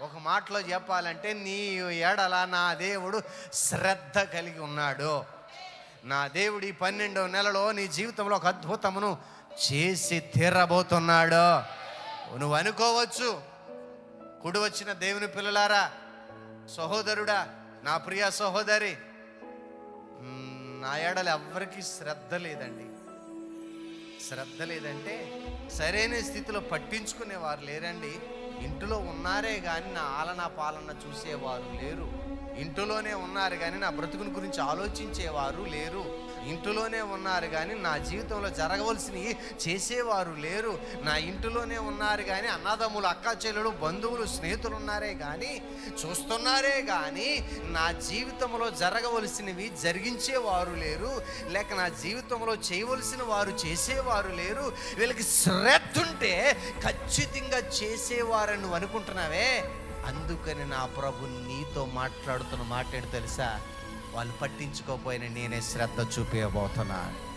ఒక మాటలో చెప్పాలంటే నీ ఏడల నా దేవుడు శ్రద్ధ కలిగి ఉన్నాడు. నా దేవుడు ఈ పన్నెండవ నెలలో నీ జీవితంలో ఒక అద్భుతమును చేసి తీరబోతున్నాడు. నువ్వు అనుకోవచ్చు కుడి వచ్చిన దేవుని పిల్లలారా సహోదరుడా నా ప్రియ సహోదరి నా ఏడల ఎవ్వరికీ శ్రద్ధ లేదండి. శ్రద్ధ లేదంటే సరైన స్థితిలో పట్టించుకునేవారు లేరండి. ఇంటిలో ఉన్నారే కానీ నా ఆలన పాలన చూసేవారు లేరు. ఇంటిలోనే ఉన్నారు కానీ నా బ్రతుకుని గురించి ఆలోచించేవారు లేరు. ఇంటిలోనే ఉన్నారు కానీ నా జీవితంలో జరగవలసినవి చేసేవారు లేరు. నా ఇంటిలోనే ఉన్నారు కానీ అన్నదమ్ములు అక్క చెల్లెలు బంధువులు స్నేహితులు ఉన్నారే కానీ చూస్తున్నారే కానీ నా జీవితంలో జరగవలసినవి జరిగించేవారు లేరు. లేక నా జీవితంలో చేయవలసిన వారు చేసేవారు లేరు. వీళ్ళకి శ్రద్ధ ఉంటే ఖచ్చితంగా చేసేవారని నువ్వు అనుకుంటున్నావే? అందుకని నా ప్రభు నీతో మాట్లాడుతున్న మాట ఏంటి తెలుసా? వాళ్ళు పట్టించుకోపోయిన నేనే శ్రద్ధ చూపించబోతున్నాను